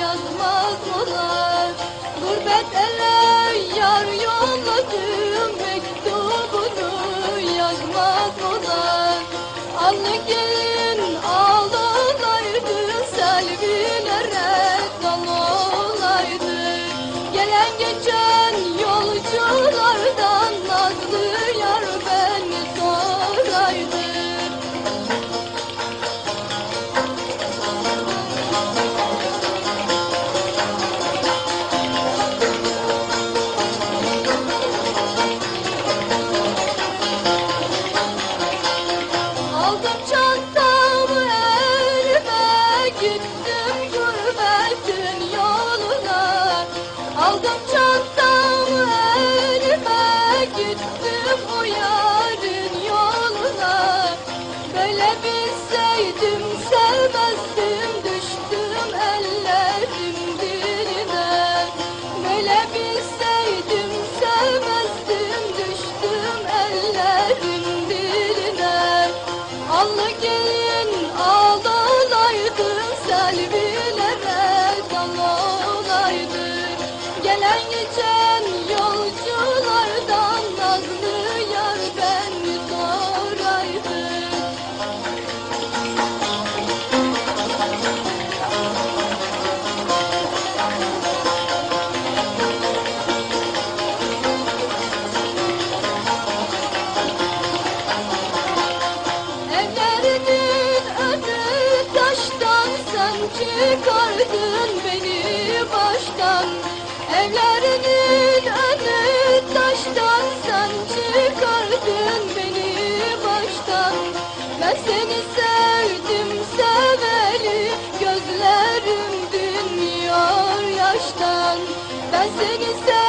yazmaz olar. Gurbet ele yar yolladım çıkardın beni baştan. Evlerinin önü taştan. Sen çıkardın beni baştan. Ben seni sevdim seveli. Gözlerim dinmiyor yaştan. Ben seni sevdim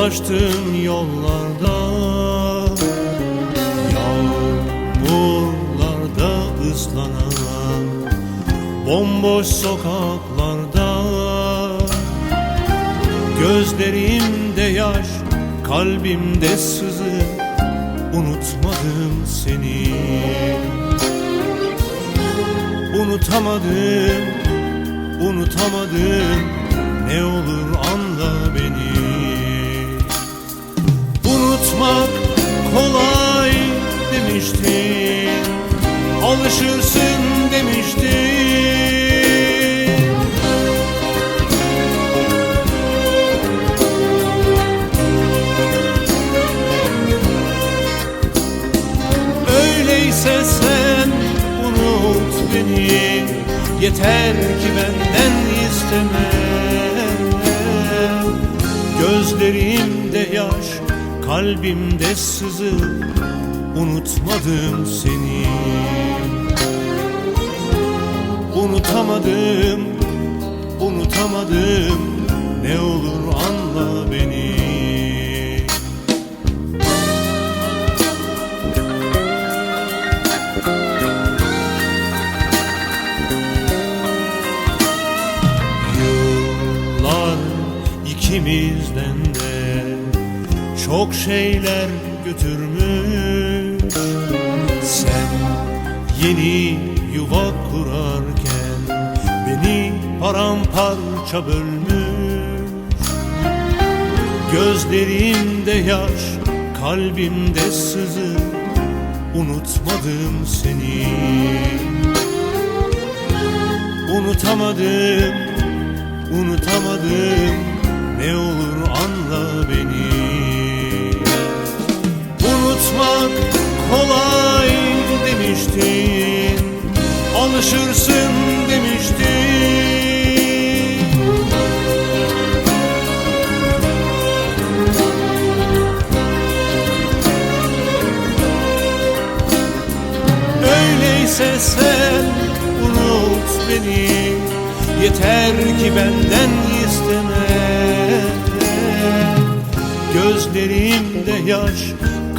Dolaştım yollarda. Yağmurlarda ıslanan Bomboş sokaklarda. Gözlerimde yaş Kalbimde sızı Unutmadım seni. Unutamadım Unutamadım ne olur anla beni Unutmak kolay demiştin. Alışırsın demiştin. Öyleyse sen unut beni. Yeter ki benden isteme. Gözlerimde yaş Kalbimde sızı Unutmadım seni. Unutamadım Unutamadım. Ne olur anla beni çok şeyler götürmüş. Sen yeni yuva kurarken beni paramparça bölmüş. Gözlerimde yaş, kalbimde sızı unutmadım seni. Unutamadım, unutamadım Ne olur anla beni Unutmak kolay demiştin. Alışırsın demiştin. Öyleyse sen unut beni. Yeter ki benden isteme. Gözlerimde yaş,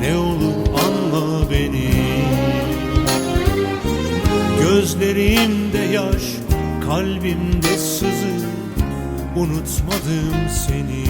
Ne olur anla beni. Gözlerimde yaş, kalbimde sızı Unutmadım seni